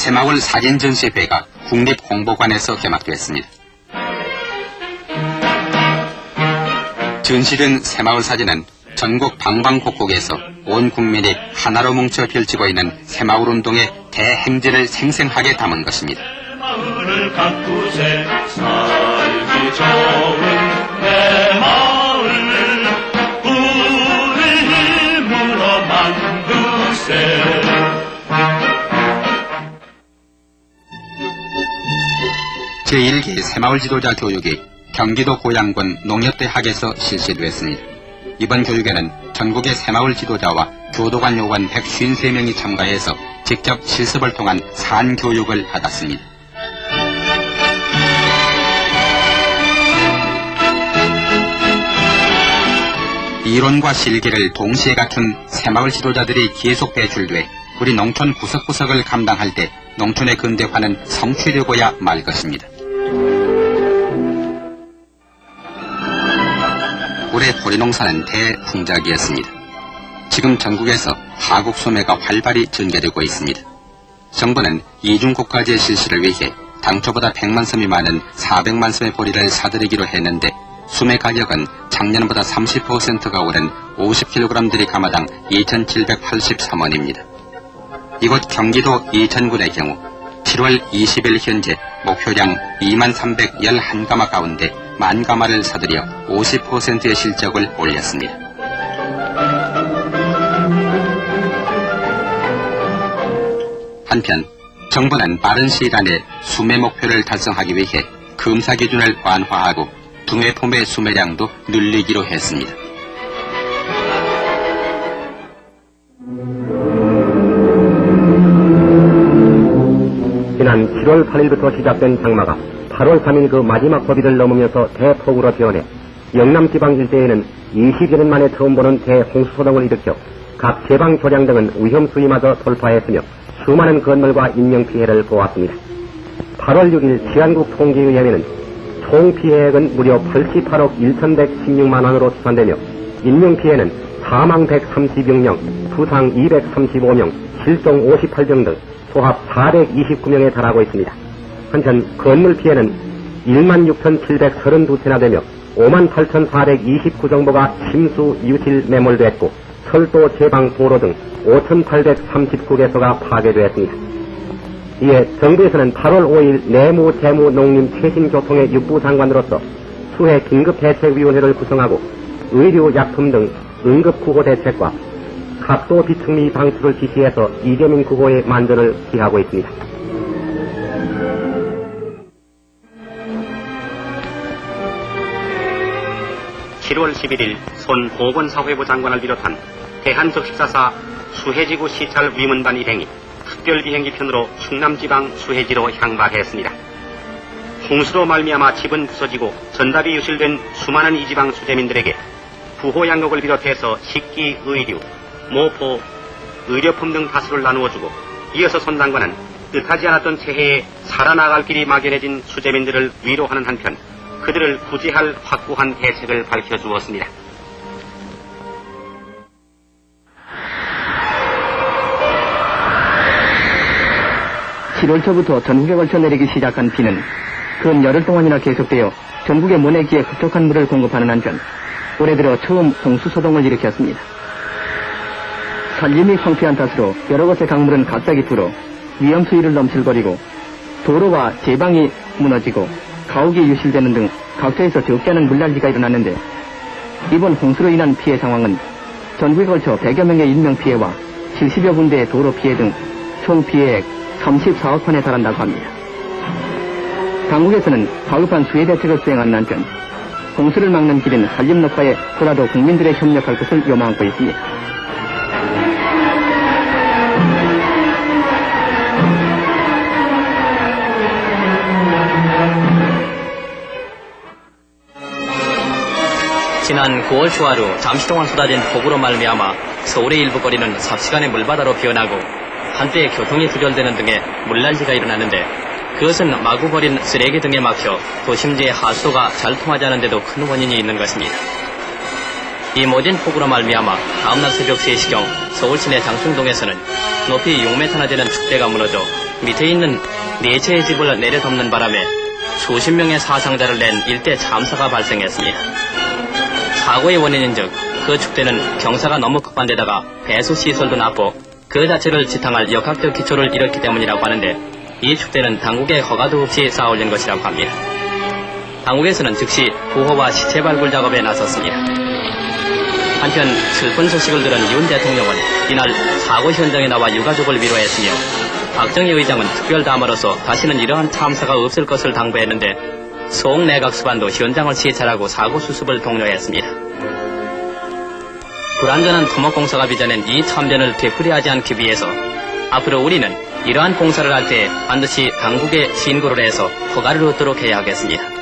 새마을 사진 전시회가 국립공보관에서 개막됐습니다. 전시된 새마을 사진은 전국 방방곡곡에서 온 국민이 하나로 뭉쳐 펼치고 있는 새마을 운동의 대행진을 생생하게 담은 것입니다. 마을을 가꾸세 살기 좋은 내 마을 제1기 새마을 지도자 교육이 경기도 고양군 농협대학에서 실시됐습니다. 이번 교육에는 전국의 새마을 지도자와 교도관 요원 153명이 참가해서 직접 실습을 통한 산 교육을 받았습니다. 이론과 실기를 동시에 갖춘 새마을 지도자들이 계속 배출돼 우리 농촌 구석구석을 감당할 때 농촌의 근대화는 성취되고야 말 것입니다. 올해 보리농사는 대풍작이었습니다. 지금 전국에서 하국 소매가 활발히 전개되고 있습니다. 정부는 이중국가제 실시를 위해 당초보다 100만 섬이 많은 400만 섬의 보리를 사들이기로 했는데 수매 가격은 작년보다 30%가 오른 50kg들이 가마당 2,783원입니다. 이곳 경기도 이천군의 경우 7월 20일 현재 목표량 2만 311가마 가운데 만 가마를 사들여 50%의 실적을 올렸습니다. 한편 정부는 빠른 시일 안에 수매 목표를 달성하기 위해 검사 기준을 완화하고 두매 포매 수매량도 늘리기로 했습니다. 7월 8일부터 시작된 장마가 8월 3일 그 마지막 고비를 넘으면서 대폭우로 변해 영남 지방 일대에는 20여 년 만에 처음 보는 대홍수소동을 일으켜 각 제방 조량 등은 위험 수위마저 돌파했으며 수많은 건물과 인명 피해를 보았습니다. 8월 6일 치안국 통계에 의하면 총 피해액은 무려 88억 1116만 원으로 추산되며 인명 피해는 사망 136명, 부상 235명, 실종 58명 등 소합 429명에 달하고 있습니다. 한편 건물 피해는 1만 6,732채나 되며 5만 8,429정보가 침수, 유실, 매몰됐고 철도, 제방, 도로 등 5,839개소가 파괴되었습니다. 이에 정부에서는 8월 5일 내무, 재무, 농림, 최신교통의 육부 장관으로서 수해 긴급대책위원회를 구성하고 의료, 약품 등 응급구호 대책과 각도 비축미 방출을 지시해서 이재민 구호의 만전을 기하고 있습니다. 7월 11일 손 보건사회부 장관을 비롯한 대한적십사사 수해지구 시찰 위문반 일행이 특별 비행기 편으로 충남지방 수해지로 향박했습니다. 홍수로 말미암아 집은 부서지고 전답이 유실된 수많은 이 지방 수재민들에게 부호 양육을 비롯해서 식기, 의류, 모포, 의료품 등 다수를 나누어주고 이어서 손 장관은 뜻하지 않았던 새해에 살아나갈 길이 막연해진 수재민들을 위로하는 한편 그들을 구제할 확고한 대책을 밝혀주었습니다. 칠월 초부터 전국에 걸쳐 내리기 시작한 비는 근 열흘 동안이나 계속되어 전국의 모내기에 급속한 물을 공급하는 한편 올해 들어 처음 홍수 소동을 일으켰습니다. 산림이 황폐한 탓으로 여러 곳의 강물은 갑자기 불어 위험 수위를 넘실거리고 도로와 제방이 무너지고 가옥이 유실되는 등 각처에서 적지 않은 물난리가 일어났는데 이번 홍수로 인한 피해 상황은 전국에 걸쳐 100여 명의 인명피해와 70여 군데의 도로 피해 등 총 피해액 34억 원에 달한다고 합니다. 당국에서는 다급한 수해 대책을 수행하는 한편 홍수를 막는 길은 산림 녹화에 보다도 국민들의 협력할 것을 요망하고 있습니다. 지난 9월 초하루 잠시 동안 쏟아진 폭우로 말미암아 서울의 일부 거리는 삽시간에 물바다로 변하고 한때 교통이 두절되는 등의 물난리가 일어났는데 그것은 마구 버린 쓰레기 등에 막혀 도심지의 하수도가 잘 통하지 않은데도 큰 원인이 있는 것입니다. 이 모든 폭우로 말미암아 다음날 새벽 3시경 서울 시내 장충동에서는 높이 6m나 되는 축대가 무너져 밑에 있는 네 채의 집을 내려덮는 바람에 수십 명의 사상자를 낸 일대 참사가 발생했습니다. 사고의 원인인즉 그 축대는 경사가 너무 급한데다가 배수 시설도 나쁘 그 자체를 지탕할 역학적 기초를 잃었기 때문이라고 하는데 이 축대는 당국의 허가도 없이 쌓아올린 것이라고 합니다. 당국에서는 즉시 부호와 시체 발굴 작업에 나섰습니다. 한편 슬픈 소식을 들은 윤 대통령은 이날 사고 현장에 나와 유가족을 위로했으며 박정희 의장은 특별 담화로서 다시는 이러한 참사가 없을 것을 당부했는데 송 내각 수반도 현장을 시찰하고 사고 수습을 독려했습니다. 불안전한 토목 공사가 빚어낸 이 참전을 되풀이하지 않기 위해서 앞으로 우리는 이러한 공사를 할 때 반드시 당국에 신고를 해서 허가를 얻도록 해야 하겠습니다.